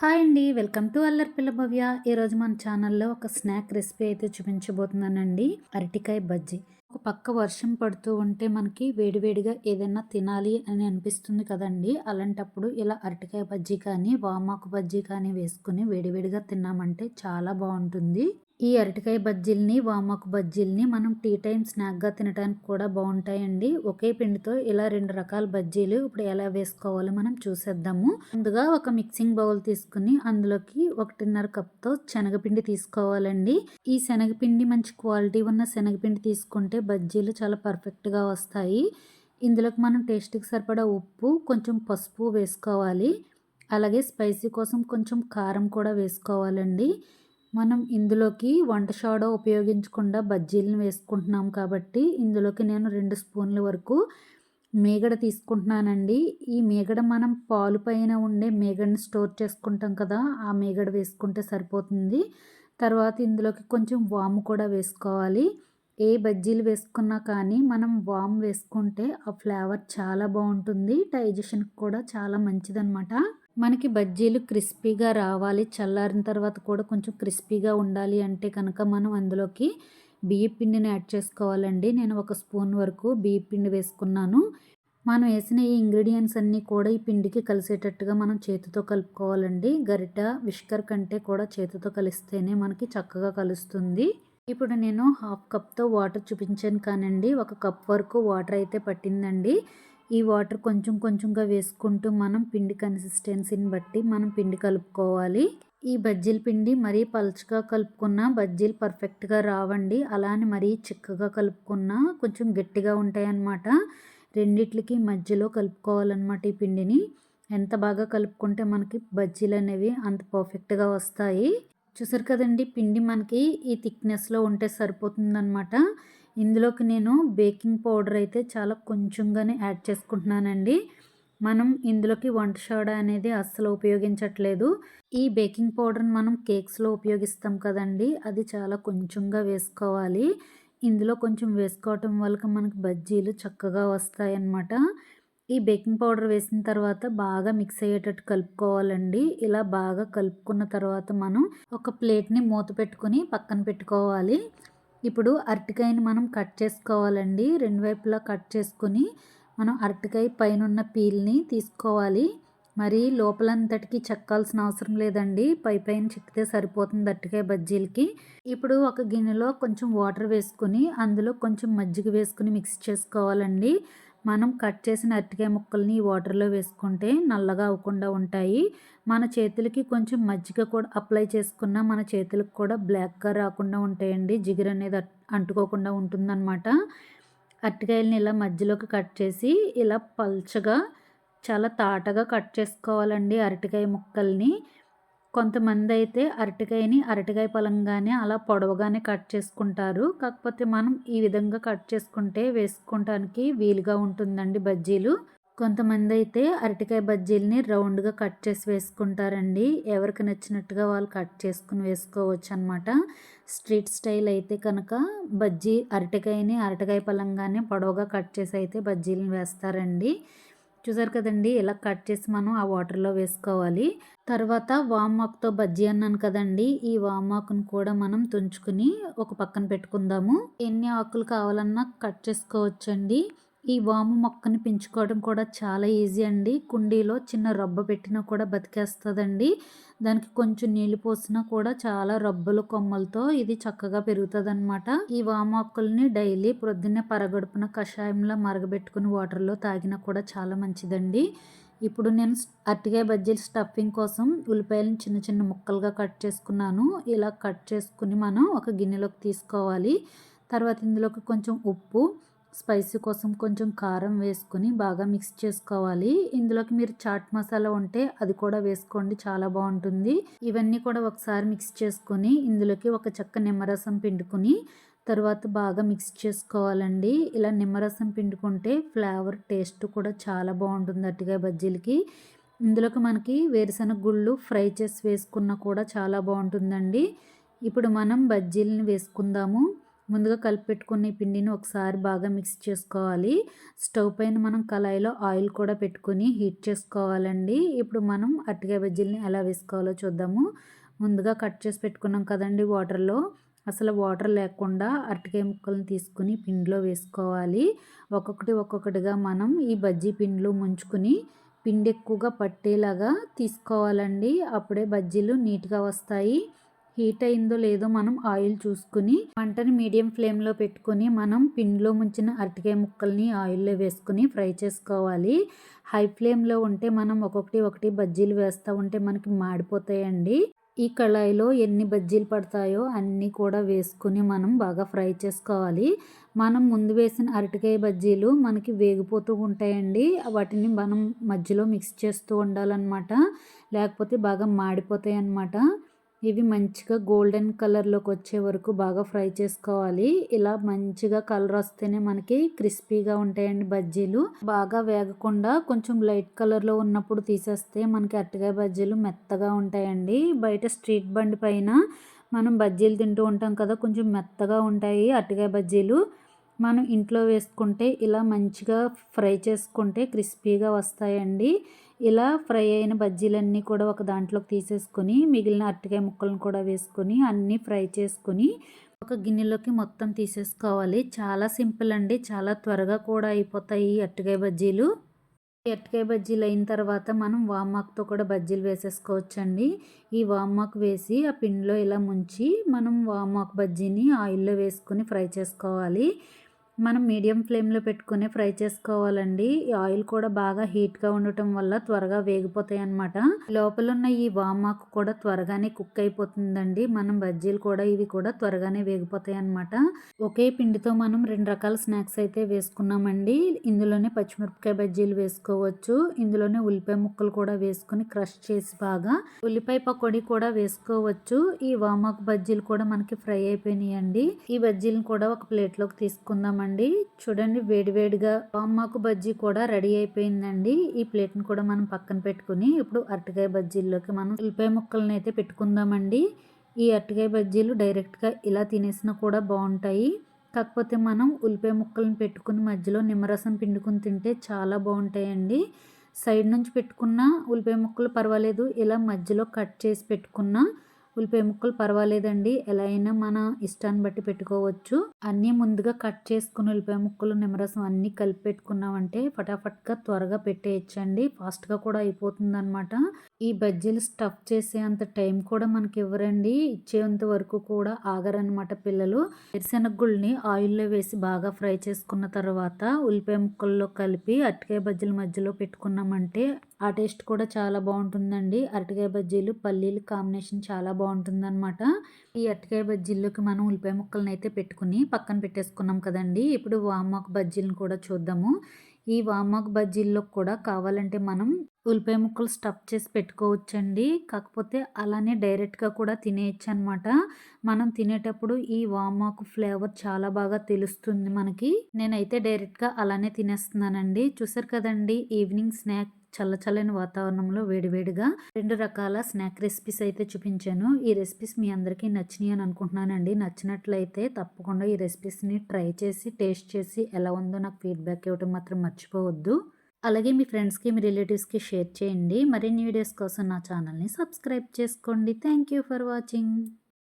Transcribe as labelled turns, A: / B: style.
A: Hi అండి welcome to Allari పిల్ల భవ్య. ఈరోజు మన ఛానల్లో ఒక స్నాక్ రెసిపీ అయితే చూపించబోతున్నానండి. అరటికాయ బజ్జీ. ఒక పక్క వర్షం పడుతూ ఉంటే మనకి వేడివేడిగా ఏదైనా తినాలి అని అనిపిస్తుంది కదండి. అలాంటప్పుడు ఇలా అరటికాయ బజ్జీ కానీ వామాకు బజ్జీ కానీ వేసుకుని వేడివేడిగా తిన్నామంటే చాలా బాగుంటుంది. ఈ అరటికాయ బజ్జీల్ని వామాకు బజ్జీల్ని మనం టీ టైం స్నాక్గా తినడానికి కూడా బాగుంటాయండి. ఒకే పిండితో ఇలా రెండు రకాల బజ్జీలు ఇప్పుడు ఎలా వేసుకోవాలో మనం చూసేద్దాము. ముందుగా ఒక మిక్సింగ్ బౌల్ తీసుకుని అందులోకి ఒకటిన్నర కప్తో శనగపిండి తీసుకోవాలండి. ఈ శనగపిండి మంచి క్వాలిటీ ఉన్న శనగపిండి తీసుకుంటే బజ్జీలు చాలా పర్ఫెక్ట్గా వస్తాయి. ఇందులోకి మనం టేస్ట్కి సరిపడా ఉప్పు కొంచెం పసుపు వేసుకోవాలి. అలాగే స్పైసీ కోసం కొంచెం కారం కూడా వేసుకోవాలండి. మనం ఇందులోకి వంట సోడా ఉపయోగించకుండా బజ్జీలను వేసుకుంటున్నాం కాబట్టి ఇందులోకి నేను రెండు స్పూన్ల వరకు మేగడ తీసుకుంటున్నానండి. ఈ మేగడ మనం పాలు పైన ఉండే మేగడని స్టోర్ చేసుకుంటాం కదా ఆ మేగడ వేసుకుంటే సరిపోతుంది. తర్వాత ఇందులోకి కొంచెం వాము కూడా వేసుకోవాలి. ఏ బజ్జీలు వేసుకున్నా కానీ మనం వామ్ వేసుకుంటే ఆ ఫ్లేవర్ చాలా బాగుంటుంది. డైజెషన్కి కూడా చాలా మంచిదన్నమాట. మనకి బజ్జీలు క్రిస్పీగా రావాలి. చల్లారిన తర్వాత కూడా కొంచెం క్రిస్పీగా ఉండాలి అంటే కనుక మనం అందులోకి బియ్య పిండిని యాడ్ చేసుకోవాలండి. నేను ఒక స్పూన్ వరకు బియ్య పిండి వేసుకున్నాను. మనం వేసిన ఈ ఇంగ్రీడియంట్స్ అన్నీ కూడా ఈ పిండికి కలిసేటట్టుగా మనం చేతితో కలుపుకోవాలండి. గరిట విష్కర్ కంటే కూడా చేతితో కలిస్తేనే మనకి చక్కగా కలుస్తుంది. ఇప్పుడు నేను హాఫ్ కప్తో వాటర్ చూపించాను కానండి. ఒక కప్ వరకు వాటర్ అయితే పట్టిందండి. ఈ వాటర్ కొంచెం కొంచెంగా వేసుకుంటూ మనం పిండి కన్సిస్టెన్సీని బట్టి మనం పిండి కలుపుకోవాలి. ఈ బజ్జీల పిండి మరీ పలుచగా కలుపుకున్న బజ్జీలు పర్ఫెక్ట్గా రావండి. అలానే మరీ చిక్కగా కలుపుకున్న కొంచెం గట్టిగా ఉంటాయన్నమాట. రెండిట్లకి మధ్యలో కలుపుకోవాలన్నమాట ఈ పిండిని. ఎంత బాగా కలుపుకుంటే మనకి బజ్జీలు అనేవి అంత పర్ఫెక్ట్గా వస్తాయి. చూసారు కదండి పిండి మనకి ఈ థిక్నెస్లో ఉంటే సరిపోతుందనమాట ఇందులోకి నేను బేకింగ్ పౌడర్ అయితే చాలా కొంచెంగానే యాడ్ చేసుకుంటున్నానండి. మనం ఇందులోకి వంట సోడా అనేది అస్సలు ఉపయోగించట్లేదు. ఈ బేకింగ్ పౌడర్ని మనం కేక్స్లో ఉపయోగిస్తాం కదండి అది చాలా కొంచెంగా వేసుకోవాలి. ఇందులో కొంచెం వేసుకోవటం వల్ల మనకి బజ్జీలు చక్కగా వస్తాయి అన్నమాట ఈ బేకింగ్ పౌడర్ వేసిన తర్వాత బాగా మిక్స్ అయ్యేటట్టు కలుపుకోవాలండి. ఇలా బాగా కలుపుకున్న తర్వాత మనం ఒక ప్లేట్ని మూత పెట్టుకొని పక్కన పెట్టుకోవాలి. ఇప్పుడు అరటికాయని మనం కట్ చేసుకోవాలండి. రెండు వైపులా కట్ చేసుకొని మనం అరటికాయ పైన ఉన్న పీల్ని తీసుకోవాలి. మరి లోపలంతటికి చెక్కాల్సిన అవసరం లేదండి. పై పైన చెక్కితే సరిపోతుంది అరటికాయ బజ్జీలకి. ఇప్పుడు ఒక గిన్నెలో కొంచెం వాటర్ వేసుకుని అందులో కొంచెం మజ్జిగ వేసుకుని మిక్స్ చేసుకోవాలండి. మనం కట్ చేసిన అరటికాయ ముక్కల్ని ఈ వాటర్లో వేసుకుంటే నల్లగా అవ్వకుండా ఉంటాయి. మన చేతులకి కొంచెం మజ్జిగ కూడా అప్లై చేసుకున్న మన చేతులకు కూడా బ్లాక్గా రాకుండా ఉంటాయండి. జిగురు అనేది అంటుకోకుండా ఉంటుందన్నమాట. అరటికాయలని ఇలా మధ్యలోకి కట్ చేసి ఇలా పల్చగా చాలా తాటగా కట్ చేసుకోవాలండి అరటికాయ ముక్కల్ని. కొంతమంది అయితే అరటికాయని అరటికాయ పలంగానే అలా పొడవుగానే కట్ చేసుకుంటారు. కాకపోతే మనం ఈ విధంగా కట్ చేసుకుంటే వేసుకోవటానికి వీలుగా ఉంటుందండి బజ్జీలు. కొంతమంది అయితే అరటికాయ బజ్జీలని రౌండ్గా కట్ చేసి వేసుకుంటారండి. ఎవరికి నచ్చినట్టుగా వాళ్ళు కట్ చేసుకుని వేసుకోవచ్చు అనమాట స్ట్రీట్ స్టైల్ అయితే కనుక బజ్జీ అరటికాయని అరటికాయ పలంగానే పొడవుగా కట్ చేసి అయితే బజ్జీలను వేస్తారండి. చూసారు కదండి ఇలా కట్ చేసి మనం ఆ వాటర్లో వేసుకోవాలి. తర్వాత వామ్మాక్తో బజ్జీ అన్నాను కదండి ఈ వామాకును కూడా మనం తుంచుకుని ఒక పక్కన పెట్టుకుందాము. ఎన్ని ఆకులు కావాలన్నా కట్ చేసుకోవచ్చండి. ఈ వాము మొక్కని పెంచుకోవడం కూడా చాలా ఈజీ అండి. కుండీలో చిన్న రబ్బ పెట్టినా కూడా బతికేస్తుందండి. దానికి కొంచెం నీళ్ళు పోసినా కూడా చాలా రబ్బలు కొమ్మలతో ఇది చక్కగా పెరుగుతుంది అనమాట ఈ వామాకుల్ని డైలీ ప్రొద్దున్నే పరగడుపున కషాయంలో మరగబెట్టుకుని వాటర్లో తాగినా కూడా చాలా మంచిదండి. ఇప్పుడు నేను అరటికాయ బజ్జీలు స్టఫింగ్ కోసం ఉల్లిపాయలను చిన్న చిన్న ముక్కలుగా కట్ చేసుకున్నాను. ఇలా కట్ చేసుకుని మనం ఒక గిన్నెలోకి తీసుకోవాలి. తర్వాత ఇందులోకి కొంచెం ఉప్పు స్పైసీ కోసం కొంచెం కారం వేసుకొని బాగా మిక్స్ చేసుకోవాలి. ఇందులోకి మీరు చాట్ మసాలా ఉంటే అది కూడా వేసుకోండి చాలా బాగుంటుంది. ఇవన్నీ కూడా ఒకసారి మిక్స్ చేసుకొని ఇందులోకి ఒక చెక్క నిమ్మరసం పిండుకొని తర్వాత బాగా మిక్స్ చేసుకోవాలండి. ఇలా నిమ్మరసం పిండుకుంటే ఫ్లేవర్ టేస్ట్ కూడా చాలా బాగుంటుంది అట్టుగా బజ్జీలకి. ఇందులోకి మనకి వేరుశనగ గుళ్ళు ఫ్రై చేసి వేసుకున్నా కూడా చాలా బాగుంటుందండి. ఇప్పుడు మనం బజ్జీలని వేసుకుందాము. ముందుగా కలిపెట్టుకున్న ఈ పిండిని ఒకసారి బాగా మిక్స్ చేసుకోవాలి. స్టవ్ పైన మనం కళాయిలో ఆయిల్ కూడా పెట్టుకొని హీట్ చేసుకోవాలండి. ఇప్పుడు మనం అరటికాయ బజ్జీలని ఎలా వేసుకోవాలో చూద్దాము. ముందుగా కట్ చేసి పెట్టుకున్నాం కదండి వాటర్లో. అసలు వాటర్ లేకుండా అరటికాయ ముక్కలను తీసుకుని పిండిలో వేసుకోవాలి. ఒక్కొక్కటి ఒక్కొక్కటిగా మనం ఈ బజ్జీ పిండిలో ముంచుకుని పిండి ఎక్కువగా పట్టేలాగా తీసుకోవాలండి. అప్పుడే బజ్జీలు నీట్గా వస్తాయి. హీట్ అయిందో లేదో మనం ఆయిల్ చూసుకుని మంటని మీడియం ఫ్లేమ్లో పెట్టుకుని మనం పిండిలో ముంచిన అరటికాయ ముక్కల్ని ఆయిల్లో వేసుకుని ఫ్రై చేసుకోవాలి. హై ఫ్లేమ్లో ఉంటే మనం ఒక్కొక్కటి ఒకటి బజ్జీలు వేస్తూ ఉంటే మనకి మాడిపోతాయండి. ఈ కళాయిలో ఎన్ని బజ్జీలు పడతాయో అన్నీ కూడా వేసుకుని మనం బాగా ఫ్రై చేసుకోవాలి. మనం ముందు వేసిన అరటికాయ బజ్జీలు మనకి వేగిపోతూ ఉంటాయండి. వాటిని మనం మధ్యలో మిక్స్ చేస్తూ ఉండాలన్నమాట. లేకపోతే బాగా మాడిపోతాయి అన్నమాట ఇవి మంచిగా గోల్డెన్ కలర్లోకి వచ్చే వరకు బాగా ఫ్రై చేసుకోవాలి. ఇలా మంచిగా కలర్ వస్తేనే మనకి క్రిస్పీగా ఉంటాయండి బజ్జీలు. బాగా వేగకుండా కొంచెం లైట్ కలర్లో ఉన్నప్పుడు తీసేస్తే మనకి అరటికాయ బజ్జీలు మెత్తగా ఉంటాయండి. బయట స్ట్రీట్ బండి పైన మనం బజ్జీలు తింటూ ఉంటాం కదా కొంచెం మెత్తగా ఉంటాయి అరటికాయ బజ్జీలు. మనం ఇంట్లో వేసుకుంటే ఇలా మంచిగా ఫ్రై చేసుకుంటే క్రిస్పీగా వస్తాయండి. ఇలా ఫ్రై అయిన బజ్జీలన్నీ కూడా ఒక దాంట్లోకి తీసేసుకొని మిగిలిన అరటికాయ ముక్కలను కూడా వేసుకొని అన్నీ ఫ్రై చేసుకొని ఒక గిన్నెలోకి మొత్తం తీసేసుకోవాలి. చాలా సింపుల్ అండి. చాలా త్వరగా కూడా అయిపోతాయి ఈ అరటికాయ బజ్జీలు. అరటికాయ బజ్జీలు అయిన తర్వాత మనం వామాక్తో కూడా బజ్జీలు వేసేసుకోవచ్చండి. ఈ వామాక్ వేసి ఆ పిండిలో ఇలా ముంచి మనం వామాక్ బజ్జీని ఆయిల్లో వేసుకొని ఫ్రై చేసుకోవాలి. మనం మీడియం ఫ్లేమ్లో పెట్టుకుని ఫ్రై చేసుకోవాలండి. ఈ ఆయిల్ కూడా బాగా హీట్గా ఉండటం వల్ల త్వరగా వేగిపోతాయి అనమాట లోపల ఉన్న ఈ వామాకు కూడా త్వరగానే కుక్ అయిపోతుందండి. మనం బజ్జీలు కూడా ఇవి కూడా త్వరగానే వేగిపోతాయి అనమాట ఒకే పిండితో మనం రెండు రకాల స్నాక్స్ అయితే వేసుకున్నామండి. ఇందులోనే పచ్చిమిరపకాయ బజ్జీలు వేసుకోవచ్చు. ఇందులోనే ఉల్లిపాయ ముక్కలు కూడా వేసుకుని క్రష్ చేసి బాగా ఉల్లిపాయ పకోడీ కూడా వేసుకోవచ్చు. ఈ వామాకు బజ్జీలు కూడా మనకి ఫ్రై అయిపోయినాయండి. ఈ బజ్జీలను కూడా ఒక ప్లేట్లోకి తీసుకుందామండి. అండి. చూడండి వేడివేడిగా పామాకు బజ్జీ కూడా రెడీ అయిపోయిందండి. ఈ ప్లేట్ని కూడా మనం పక్కన పెట్టుకుని ఇప్పుడు అరటికాయ బజ్జీల్లోకి మనం ఉల్లిపాయ ముక్కలను అయితే పెట్టుకుందామండి. ఈ అరటికాయ బజ్జీలు డైరెక్ట్గా ఇలా తినేసినా కూడా బాగుంటాయి. కాకపోతే మనం ఉల్లిపాయ ముక్కలను పెట్టుకుని మధ్యలో నిమ్మరసం పిండుకుని తింటే చాలా బాగుంటాయండి. సైడ్ నుంచి పెట్టుకున్న ఉల్లిపాయ ముక్కలు పర్వాలేదు ఇలా మధ్యలో కట్ చేసి పెట్టుకున్న ఉల్లిపాయ ముక్కలు పర్వాలేదండి. ఎలా అయినా మన ఇష్టాన్ని బట్టి పెట్టుకోవచ్చు. అన్నీ ముందుగా కట్ చేసుకుని ఉల్లిపాయ ముక్కలు నిమ్మరసం అన్నీ కలిపి పెట్టుకున్నామంటే ఫటాఫట్గా త్వరగా పెట్టేయచ్చండి. ఫాస్ట్గా కూడా అయిపోతుంది అనమాట ఈ బజ్జీలు స్టఫ్ చేసే అంత టైం కూడా మనకి ఇవ్వరండి. ఇచ్చేంత వరకు కూడా ఆగరనమాట పిల్లలు. ఎరిశెనగుల్ని ఆయిల్లో వేసి బాగా ఫ్రై చేసుకున్న తర్వాత ఉల్లిపాయ ముక్కల్లో కలిపి అరటికాయ బజ్జీల మధ్యలో పెట్టుకున్నామంటే ఆ టేస్ట్ కూడా చాలా బాగుంటుందండి. అరటికాయ బజ్జీలు పల్లీలు కాంబినేషన్ చాలా బాగుంటుందన్నమాట. ఈ అరటికాయ బజ్జీల్లోకి మనం ఉల్లిపాయ ముక్కలను అయితే పెట్టుకుని పక్కన పెట్టేసుకున్నాం కదండి. ఇప్పుడు వామాకు బజ్జీలను కూడా చూద్దాము. ఈ వామాకు బజ్జీల్లో కూడా కావాలంటే మనం ఉల్లిపాయ ముక్కలు స్టఫ్ చేసి పెట్టుకోవచ్చండి. కాకపోతే అలానే డైరెక్ట్గా కూడా తినేయచ్చు అనమాట మనం తినేటప్పుడు ఈ వామాకు ఫ్లేవర్ చాలా బాగా తెలుస్తుంది మనకి. నేనైతే డైరెక్ట్గా అలానే తినేస్తున్నానండి. చూసారు కదండి ఈవినింగ్ స్నాక్ చల్లచల్లని వాతావరణంలో వేడివేడిగా రెండు రకాల స్నాక్ రెసిపీస్ అయితే చూపించాను. ఈ రెసిపీస్ మీ అందరికీ నచ్చినాయి అని అనుకుంటున్నానండి. నచ్చినట్లయితే తప్పకుండా ఈ రెసిపీస్ని ట్రై చేసి టేస్ట్ చేసి ఎలా ఉందో నాకు ఫీడ్బ్యాక్ ఇవ్వడం మాత్రం మర్చిపోవద్దు. అలాగే మీ ఫ్రెండ్స్కి మీ రిలేటివ్స్కి షేర్ చేయండి. మరిన్ని వీడియోస్ కోసం నా ఛానల్ని సబ్స్క్రైబ్ చేసుకోండి. Thank you for watching.